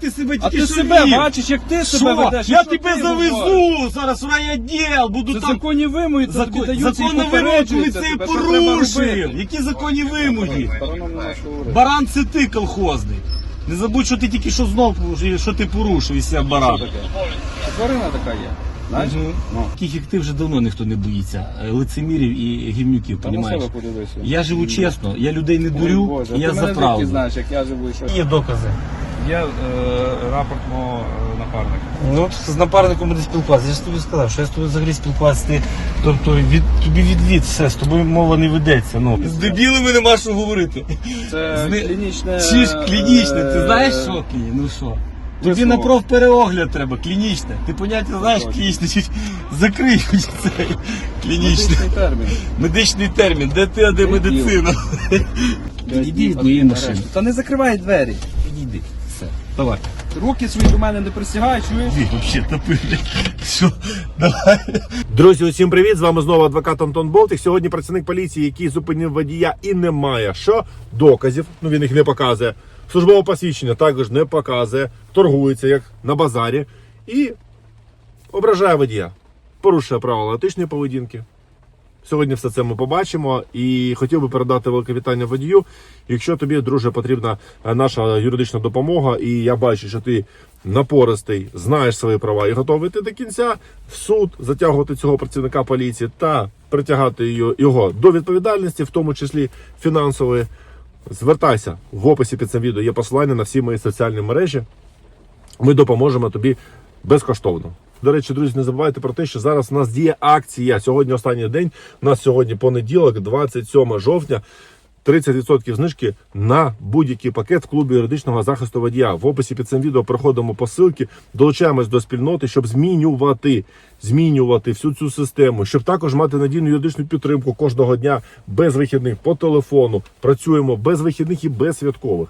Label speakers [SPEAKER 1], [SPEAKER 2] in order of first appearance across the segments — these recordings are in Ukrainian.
[SPEAKER 1] ти себе
[SPEAKER 2] А ти
[SPEAKER 1] що
[SPEAKER 2] себе
[SPEAKER 1] вів?
[SPEAKER 2] бачиш, як ти
[SPEAKER 1] Що?
[SPEAKER 2] себе ведеш? і
[SPEAKER 1] Я
[SPEAKER 2] що
[SPEAKER 1] тебе
[SPEAKER 2] ти
[SPEAKER 1] завезу
[SPEAKER 2] говориш?
[SPEAKER 1] зараз в райвідділ, буду
[SPEAKER 2] Це
[SPEAKER 1] там...
[SPEAKER 2] законні вимоги, це тобі
[SPEAKER 1] Закон,
[SPEAKER 2] даються і
[SPEAKER 1] вимоги, це порушив. Які законні вимоги? Баран це ти колхозний. Не забудь, що ти тільки що знов, що ти порушив із себе баран.
[SPEAKER 2] Що таке? Тварина така є. Знаєш? Ну.
[SPEAKER 1] Таких як ти вже давно ніхто не боїться. е, Лицемірів і гівнюків,
[SPEAKER 2] Та на
[SPEAKER 1] понімаєш?
[SPEAKER 2] себе подивися.
[SPEAKER 1] Я живу чесно, я людей не
[SPEAKER 2] Ой,
[SPEAKER 1] дурю,
[SPEAKER 2] Боже,
[SPEAKER 1] і я
[SPEAKER 2] ти
[SPEAKER 1] за
[SPEAKER 2] звідки
[SPEAKER 1] правду.
[SPEAKER 2] знаєш, як я живу і що.
[SPEAKER 1] Є докази.
[SPEAKER 2] Є е, рапорт мого е, напарника.
[SPEAKER 1] Ну, от з напарником буде спілкуватися. Я ж тобі сказав, що я з тобою взагалі спілкуватися. Ти, тобто від, тобі відвід, все, з тобою мова не ведеться. Ну. З дебілами нема що говорити.
[SPEAKER 2] Це клінічне...
[SPEAKER 1] Чи ж клінічне, ти
[SPEAKER 2] е,
[SPEAKER 1] знаєш що кліні? Ну що? Тобі на профпереогляд треба, клінічне. Ти поняття знаєш клінічне, чуть закрий цей клінічне.
[SPEAKER 2] Медичний термін.
[SPEAKER 1] Медичний термін, де ти, а де медицина? Підійди від моєї машини.
[SPEAKER 2] Та не закривай двері.
[SPEAKER 1] Все. Давай.
[SPEAKER 2] Руки свої до мене не присягай, чуєш?
[SPEAKER 1] Ти взагалі. Що? Давай.
[SPEAKER 3] Друзі, усім привіт! З вами знову адвокат Антон Болтик. Сьогодні працівник поліції, який зупинив водія і не має що доказів. Ну він їх не показує. Службове посвідчення також не показує, торгується як на базарі і ображає водія, порушує правила етичної поведінки. Сьогодні все це ми побачимо і хотів би передати велике вітання водію. Якщо тобі, друже, потрібна е, наша юридична допомога, і я бачу, що ти напористий, знаєш свої права і готовий йти до кінця в суд, затягувати цього працівника поліції та притягати його- його до відповідальності, в тому числі фінансової. Звертайся в описі під цим відео. Є посилання на всі мої соціальні мережі. Ми допоможемо тобі безкоштовно. До речі, друзі, не забувайте про те, що зараз у нас діє акція. Сьогодні останній день. У нас сьогодні понеділок, 27 жовтня. 30% знижки на будь-який пакет в клубі юридичного захисту водія. В описі під цим відео проходимо посилки, долучаємось до спільноти, щоб змінювати, змінювати всю цю систему, щоб також мати надійну юридичну підтримку кожного дня без вихідних по телефону. Працюємо без вихідних і без святкових.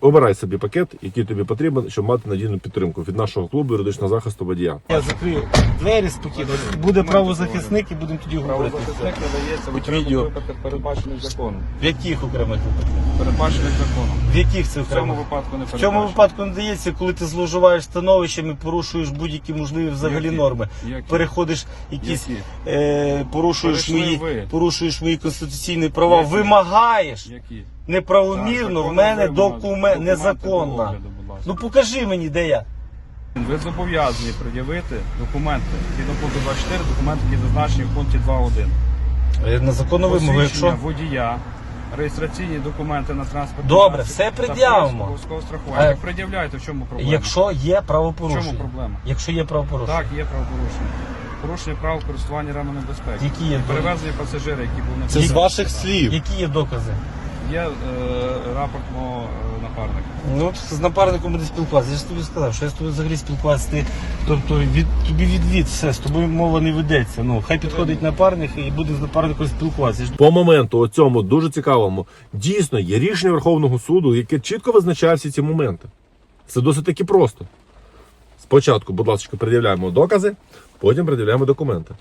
[SPEAKER 3] Обирай собі пакет, який тобі потрібен, щоб мати надійну підтримку від нашого клубу юридичного захисту водія.
[SPEAKER 1] Я закрию двері спокійно. Буде правозахисник і будемо тоді говорити.
[SPEAKER 2] Правозахисник надається в окремих
[SPEAKER 1] відео.
[SPEAKER 2] випадках передбачених законом.
[SPEAKER 1] В яких окремих випадках?
[SPEAKER 2] Передбачених законом.
[SPEAKER 1] В яких це
[SPEAKER 2] В цьому
[SPEAKER 1] окремих?
[SPEAKER 2] випадку не
[SPEAKER 1] В цьому
[SPEAKER 2] передбачено.
[SPEAKER 1] випадку не дається, коли ти зловживаєш становищем і порушуєш будь-які можливі взагалі
[SPEAKER 2] Які?
[SPEAKER 1] норми.
[SPEAKER 2] Які?
[SPEAKER 1] Переходиш якісь,
[SPEAKER 2] Які?
[SPEAKER 1] е, порушуєш
[SPEAKER 2] Перейшли
[SPEAKER 1] мої,
[SPEAKER 2] ви.
[SPEAKER 1] порушуєш мої конституційні права,
[SPEAKER 2] Які?
[SPEAKER 1] вимагаєш
[SPEAKER 2] Які?
[SPEAKER 1] Неправомірно
[SPEAKER 2] Так,
[SPEAKER 1] в мене документ незаконно.
[SPEAKER 2] огляду.
[SPEAKER 1] Ну покажи мені, де я.
[SPEAKER 2] Ви зобов'язані пред'явити документи згідно пункту 24, документи, які зазначені в пункті 2.1.
[SPEAKER 1] Е, На законну вимогу,
[SPEAKER 2] Посвідчення
[SPEAKER 1] якщо
[SPEAKER 2] водія, реєстраційні документи на транспорт.
[SPEAKER 1] Добре, все пред'явимо.
[SPEAKER 2] Обов'язкового страхування.
[SPEAKER 1] А-
[SPEAKER 2] Так пред'являйте, в чому проблема?
[SPEAKER 1] якщо є
[SPEAKER 2] В
[SPEAKER 1] правопорушення.
[SPEAKER 2] чому проблема?
[SPEAKER 1] Якщо є правопорушення.
[SPEAKER 2] Так, є правопорушення. Порушення прав користування ременем безпеки.
[SPEAKER 1] Які є докази?
[SPEAKER 2] Перевезення пасажира, які був на
[SPEAKER 1] Це з
[SPEAKER 3] ваших слів.
[SPEAKER 1] Які є докази?
[SPEAKER 2] Є е, рапорт мого е, напарника.
[SPEAKER 1] Ну, от з напарником буде спілкуватися. Я ж тобі сказав, що я з тобою взагалі спілкуватися. Ти, тобто від, тобі відвід, все, з тобою мова не ведеться. Ну, хай підходить напарник і буде з напарником спілкуватися.
[SPEAKER 3] По моменту цьому дуже цікавому дійсно є рішення Верховного суду, яке чітко визначає всі ці моменти. Це досить таки просто. Спочатку, будь ласка, пред'являємо докази, потім пред'являємо документи.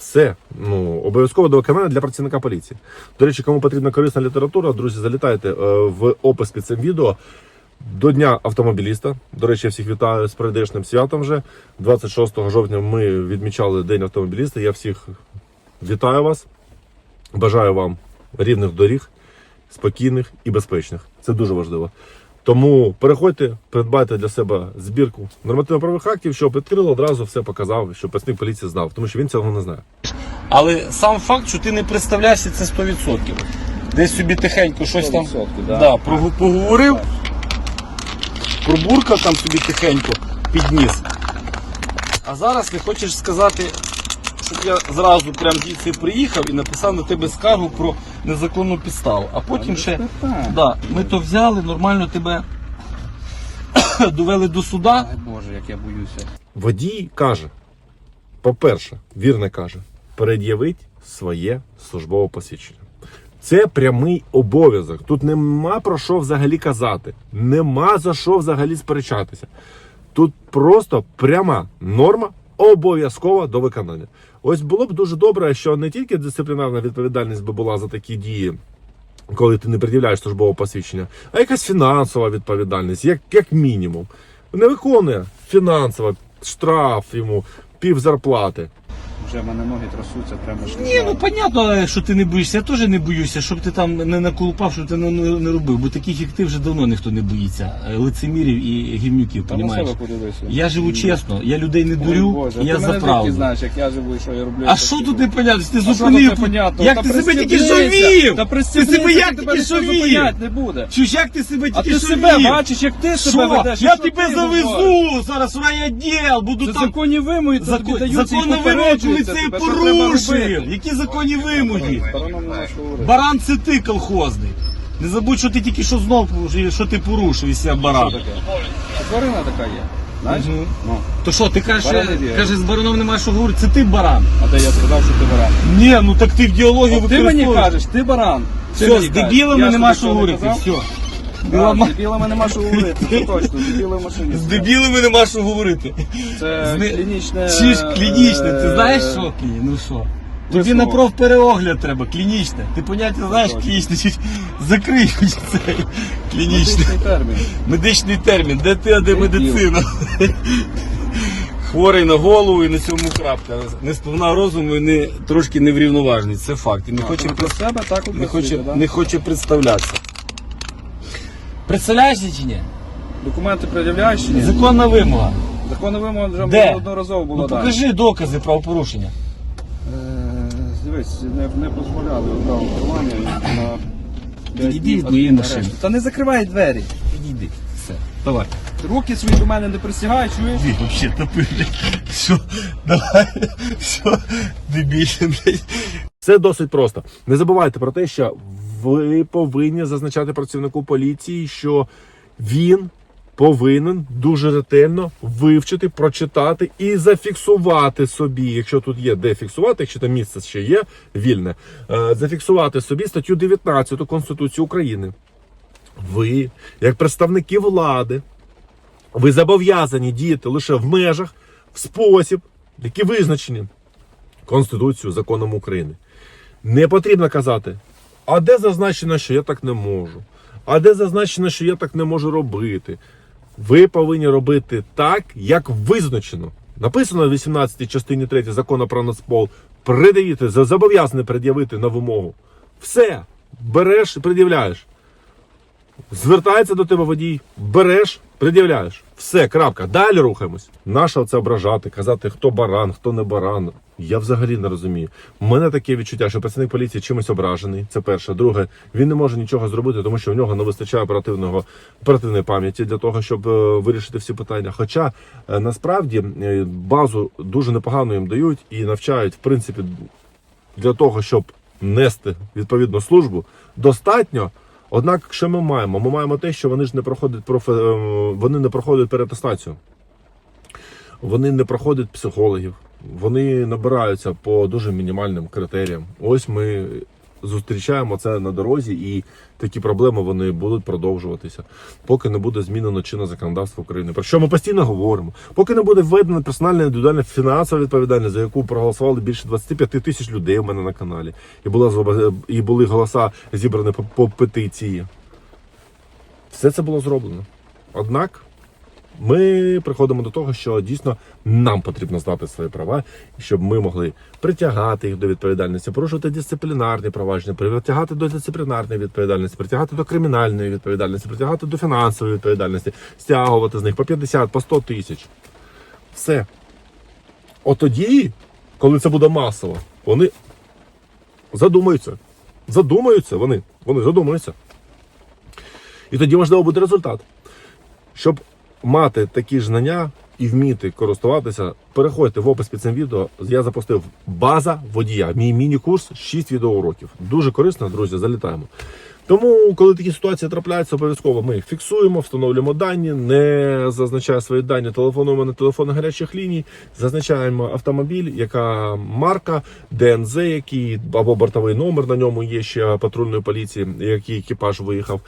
[SPEAKER 3] Все ну обов'язково до виконання для працівника поліції. До речі, кому потрібна корисна література, друзі, залітайте е, в опис під цим відео. До Дня автомобіліста. До речі, я всіх вітаю з прийдешним святом вже. 26 жовтня ми відмічали День автомобіліста. Я всіх вітаю вас. Бажаю вам рівних доріг, спокійних і безпечних. Це дуже важливо. Тому переходьте, придбайте для себе збірку нормативно-правових актів, щоб відкрило одразу все показав, щоб працівник поліції знав, тому що він цього не знає.
[SPEAKER 1] Але сам факт, що ти не представляєшся, це 100%. Десь собі тихенько щось там
[SPEAKER 2] 100%, да.
[SPEAKER 1] да, прогу- поговорив, пробуркав там собі тихенько підніс. А зараз ти хочеш сказати, щоб я зразу прям звідси приїхав і написав на тебе скаргу про незаконну підставу. А потім ще да, ми то взяли, нормально тебе довели до суда.
[SPEAKER 2] Ай Боже, як я боюся.
[SPEAKER 3] Водій каже: по-перше, вірно каже, пред'явить своє службове посвідчення. Це прямий обов'язок. Тут нема про що взагалі казати, нема за що взагалі сперечатися. Тут просто пряма норма обов'язкова до виконання. Ось було б дуже добре, що не тільки дисциплінарна відповідальність би була за такі дії коли ти не пред'являєш службове посвідчення, а якась фінансова відповідальність, як, як мінімум. Не виконує фінансова, штраф йому, пів зарплати.
[SPEAKER 2] Вже в мене ноги трясуться, прямо ж
[SPEAKER 1] Ні, ну понятно, що ти не боїшся. Я теж не боюся, щоб ти там не наколупав, щоб ти не, не, робив. Бо таких як ти вже давно ніхто не боїться. Е, Лицемірів і гівнюків,
[SPEAKER 2] Та на
[SPEAKER 1] понімаєш?
[SPEAKER 2] себе подивися.
[SPEAKER 1] Я живу чесно, я людей не
[SPEAKER 2] Ой,
[SPEAKER 1] дурю,
[SPEAKER 2] Боже,
[SPEAKER 1] я
[SPEAKER 2] ти
[SPEAKER 1] за
[SPEAKER 2] мене звідки
[SPEAKER 1] правду.
[SPEAKER 2] знаєш, як я живу і що я роблю.
[SPEAKER 1] А що тут непонятно? Ти
[SPEAKER 2] А що
[SPEAKER 1] зупинив.
[SPEAKER 2] непонятно?
[SPEAKER 1] Як
[SPEAKER 2] Та
[SPEAKER 1] ти себе тільки
[SPEAKER 2] пристібнися!
[SPEAKER 1] шовів?
[SPEAKER 2] Та
[SPEAKER 1] Ти
[SPEAKER 2] пристібнися,
[SPEAKER 1] себе як
[SPEAKER 2] тебе
[SPEAKER 1] тільки
[SPEAKER 2] ніхто
[SPEAKER 1] шовів?
[SPEAKER 2] зупиняти не буде.
[SPEAKER 1] Чуєш, як ти себе
[SPEAKER 2] А
[SPEAKER 1] тільки
[SPEAKER 2] ти себе бачиш, як ти себе
[SPEAKER 1] Що?
[SPEAKER 2] ведеш?
[SPEAKER 1] Я тебе завезу зараз в райвідділ, буду
[SPEAKER 2] Це
[SPEAKER 1] там
[SPEAKER 2] законні вимоги, це тобі
[SPEAKER 1] Закон,
[SPEAKER 2] і попереджуються
[SPEAKER 1] це порушив. Які законні вимоги? Баран це ти колхозний. Не забудь, що ти тільки що знов що ти порушив із баран.
[SPEAKER 2] Тварина така є. Знаєш? Ну.
[SPEAKER 1] То що, ти кажеш,
[SPEAKER 2] Баран не є.
[SPEAKER 1] каже, з бараном немає що говорити, це ти баран.
[SPEAKER 2] А де я сказав, що ти баран?
[SPEAKER 1] Ні, ну так ти в діалогі
[SPEAKER 2] От ти мені кажеш, ти баран. Ти
[SPEAKER 1] Все,
[SPEAKER 2] мені
[SPEAKER 1] з
[SPEAKER 2] кажеш.
[SPEAKER 1] дебілами
[SPEAKER 2] Я ж
[SPEAKER 1] нема
[SPEAKER 2] тобі
[SPEAKER 1] що
[SPEAKER 2] не
[SPEAKER 1] говорити,
[SPEAKER 2] казав?
[SPEAKER 1] все.
[SPEAKER 2] Да, з дебілами нема що говорити, це точно, дебіли в машині.
[SPEAKER 1] З дебілами нема що говорити.
[SPEAKER 2] Це
[SPEAKER 1] З не-
[SPEAKER 2] клінічне...
[SPEAKER 1] Чи ж клінічне, ти
[SPEAKER 2] е,
[SPEAKER 1] знаєш що кліні? Ну що? Тобі
[SPEAKER 2] висновок.
[SPEAKER 1] на профпереогляд треба, клінічне. Ти поняття знаєш
[SPEAKER 2] Точно.
[SPEAKER 1] клінічне, чи закрий хоч цей клінічне.
[SPEAKER 2] Медичний термін.
[SPEAKER 1] Медичний термін, де ти, а де медицина? Хворий на голову і на цьому крапка. Не сповна розуму і не, трошки неврівноважений. Це факт. І не хоче,
[SPEAKER 2] про себе так
[SPEAKER 1] не хоче, не хоче представлятися. Представляєшся чи ні?
[SPEAKER 2] Документи пред'являєш чи ні?
[SPEAKER 1] Законна вимога.
[SPEAKER 2] Законна вимога вже
[SPEAKER 1] Де?
[SPEAKER 2] одноразово була
[SPEAKER 1] Ну
[SPEAKER 2] дана.
[SPEAKER 1] покажи докази правопорушення.
[SPEAKER 2] Е, Дивись, не, не дозволяли одного керування на... П'ять днів арешту. Та не закривай двері.
[SPEAKER 1] Підійди. Все. Давай.
[SPEAKER 2] Руки свої до мене не присягай, чуєш?
[SPEAKER 1] Ти вообще тупий, блядь. Все, давай. Все, дебільний, блядь.
[SPEAKER 3] Все досить просто. Не забувайте про те, що ви повинні зазначати працівнику поліції, що він повинен дуже ретельно вивчити, прочитати і зафіксувати собі, якщо тут є де фіксувати, якщо там місце ще є вільне, е, зафіксувати собі статтю 19 Конституції України. Ви, як представники влади, ви зобов'язані діяти лише в межах, в спосіб, які визначені Конституцією, законом України. Не потрібно казати, а де зазначено, що я так не можу? А де зазначено, що я так не можу робити? Ви повинні робити так, як визначено. Написано в 18 частині 3 закону про Нацпол. Придаєте, зобов'язані пред'явити на вимогу. Все, береш і пред'являєш. Звертається до тебе водій, береш, пред'являєш. Все, крапка. Далі рухаємось. Нащо це ображати, казати, хто баран, хто не баран. Я взагалі не розумію. У мене таке відчуття, що працівник поліції чимось ображений. Це перше. Друге, він не може нічого зробити, тому що в нього не вистачає оперативного оперативної пам'яті для того, щоб е, вирішити всі питання. Хоча е, насправді е, базу дуже непогано їм дають і навчають, в принципі, для того, щоб нести відповідну службу, достатньо. Однак, що ми маємо? Ми маємо те, що вони ж не проходять профе... вони не проходять перетестацію. Вони не проходять психологів, вони набираються по дуже мінімальним критеріям. Ось ми зустрічаємо це на дорозі, і такі проблеми вони будуть продовжуватися, поки не буде змінено чинне законодавство України. Про що ми постійно говоримо? Поки не буде введена персональна індивідуальна фінансова відповідальність, за яку проголосували більше 25 тисяч людей у мене на каналі, і була і були голоса зібрані по, по петиції. Все це було зроблено. Однак ми приходимо до того, що дійсно нам потрібно знати свої права, щоб ми могли притягати їх до відповідальності, порушувати дисциплінарні провадження, притягати до дисциплінарної відповідальності, притягати до кримінальної відповідальності, притягати до фінансової відповідальності, стягувати з них по 50, по 100 тисяч. Все. От тоді, коли це буде масово, вони задумаються. Задумаються вони. Вони задумаються. І тоді можливо буде результат. Щоб мати такі знання і вміти користуватися, переходьте в опис під цим відео. Я запустив база водія. Мій міні-курс 6 відеоуроків. Дуже корисно, друзі, залітаємо. Тому, коли такі ситуації трапляються, обов'язково ми їх фіксуємо, встановлюємо дані, не зазначає свої дані, телефонуємо на телефони гарячих ліній, зазначаємо автомобіль, яка марка, ДНЗ, який або бортовий номер на ньому є ще патрульної поліції, який екіпаж виїхав.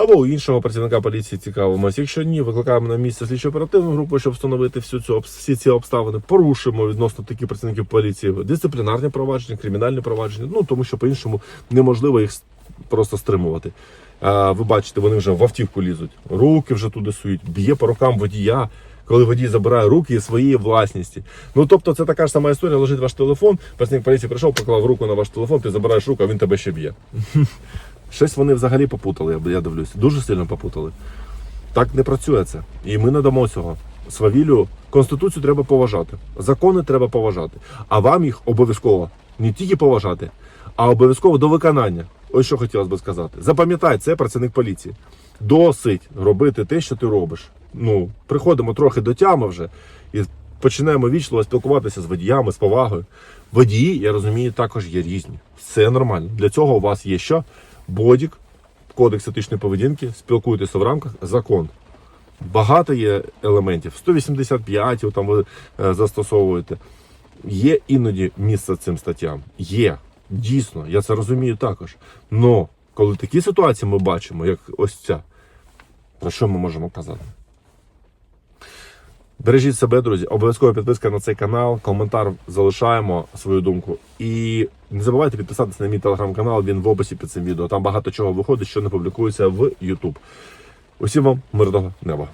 [SPEAKER 3] Або у іншого працівника поліції цікавимось. Якщо ні, викликаємо на місце слідчо оперативну групу, щоб встановити всю цю всі ці обставини. Порушимо відносно таких працівників поліції дисциплінарні провадження, кримінальні провадження. Ну тому що по-іншому неможливо їх просто стримувати. А, ви бачите, вони вже в автівку лізуть, руки вже туди сують, б'є по рукам водія. Коли водій забирає руки із своєї власності. Ну тобто це така ж сама історія, лежить ваш телефон, працівник поліції прийшов, поклав руку на ваш телефон, ти забираєш руку, а він тебе ще б'є. Щось вони взагалі попутали, я- дивлюся. Дуже сильно попутали. Так не працює це. І ми не дамо цього. Свавілю, Конституцію треба поважати, закони треба поважати. А вам їх обов'язково не тільки поважати, а обов'язково до виконання. Ось що хотілося би сказати. Запам'ятай, це працівник поліції. Досить робити те, що ти робиш. Ну, приходимо трохи до тями вже і починаємо вічливо спілкуватися з водіями, з повагою. Водії, я розумію, також є різні. Все нормально. Для цього у вас є що? Бодік, кодекс етичної поведінки, спілкуйтеся в рамках закон. Багато є елементів. 185 там ви е, застосовуєте. Є іноді місце цим статтям. Є. Дійсно, я це розумію також. Но коли такі ситуації ми бачимо, як ось ця, про що ми можемо казати? Бережіть себе, друзі. Обов'язково підписка на цей канал, коментар залишаємо свою думку. І не забувайте підписатися на мій телеграм-канал, він в описі під цим відео. Там багато чого виходить, що не публікується в YouTube. Усім вам мирного неба.